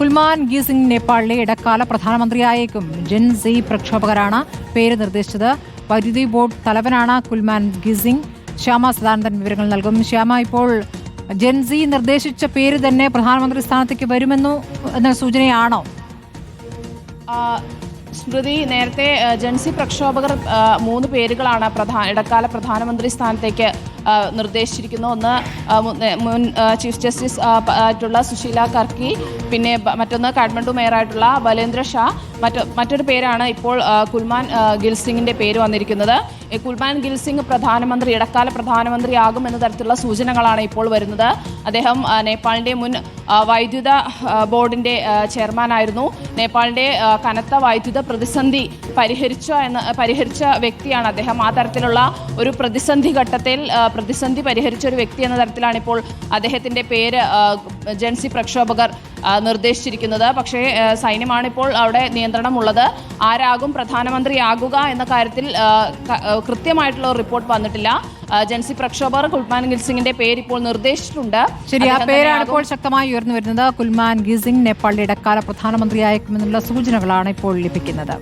കുൽമാൻ ഗീസിംഗ് നേപ്പാളിലെ ഇടക്കാല പ്രധാനമന്ത്രിയായേക്കും. ജെൻസി പ്രക്ഷോഭകരാണ് പേര് നിർദ്ദേശിച്ചത്. വൈദ്യുതി ബോർഡ് തലവനാണ് കുൽമാൻ ഗീസിംഗ്. ശ്യാമ സദാനന്ദൻ വിവരങ്ങൾ നൽകും. ശ്യാമ ഇപ്പോൾ ജെൻസി നിർദ്ദേശിച്ച പേര് തന്നെ പ്രധാനമന്ത്രി സ്ഥാനത്തേക്ക് വരുമെന്നു എന്ന സൂചനയാണോ? സ്മൃതി നേരത്തെ ജൻസി പ്രക്ഷോഭകർ മൂന്ന് പേരുകളാണ് പ്രധാന ഇടക്കാല പ്രധാനമന്ത്രി സ്ഥാനത്തേക്ക് നിർദ്ദേശിച്ചിരിക്കുന്ന. ഒന്ന് മുൻ- ചീഫ് ജസ്റ്റിസ് ആയിട്ടുള്ള സുശീല കർക്കി പിന്നെ മറ്റൊന്ന് കാഠ്മണ്ഡു മേയറായിട്ടുള്ള ബലേന്ദ്ര ഷാ. മറ്റു മറ്റൊരു പേരാണ് ഇപ്പോൾ കുൽമാൻ ഗിൽസിംഗിന്റെ പേര് വന്നിരിക്കുന്നത്. കുൽമാൻ ഗിൽസിംഗ് പ്രധാനമന്ത്രി ഇടക്കാല പ്രധാനമന്ത്രിയാകും എന്ന തരത്തിലുള്ള സൂചനകളാണ് ഇപ്പോൾ വരുന്നത്. അദ്ദേഹം നേപ്പാളിന്റെ മുൻ വൈദ്യുത ബോർഡിന്റെ ചെയർമാനായിരുന്നു. നേപ്പാളിന്റെ കനത്ത വൈദ്യുത പ്രതിസന്ധി പരിഹരിച്ച എന്ന് പരിഹരിച്ച വ്യക്തിയാണ് അദ്ദേഹം. ആ തരത്തിലുള്ള ഒരു പ്രതിസന്ധി ഘട്ടത്തിൽ പ്രതിസന്ധി പരിഹരിച്ച ഒരു വ്യക്തി എന്ന തരത്തിലാണ് ഇപ്പോൾ അദ്ദേഹത്തിന്റെ പേര് ജൻസി പ്രക്ഷോഭകർ നിർദ്ദേശിച്ചിരിക്കുന്നത്. പക്ഷേ സൈന്യമാണ് ഇപ്പോൾ അവിടെ നിയന്ത്രണമുള്ളത്. ആരാകും പ്രധാനമന്ത്രിയാകുക എന്ന കാര്യത്തിൽ കൃത്യമായിട്ടുള്ള റിപ്പോർട്ട് വന്നിട്ടില്ല. ജൻസി പ്രക്ഷോഭകർ കുൽമാൻ ഗിൽ സിംഗിന്റെ പേര് ഇപ്പോൾ നിർദ്ദേശിച്ചിട്ടുണ്ട്. ശരി ആ പേരാണ് ഇപ്പോൾ ശക്തമായി ഉയർന്നു വരുന്നത്. കുൽമാൻ ഗിസിംഗ് നേപ്പാളിലെ ഇടക്കാല പ്രധാനമന്ത്രിയായേക്കുമെന്നുള്ള സൂചനകളാണ് ഇപ്പോൾ ലഭിക്കുന്നത്.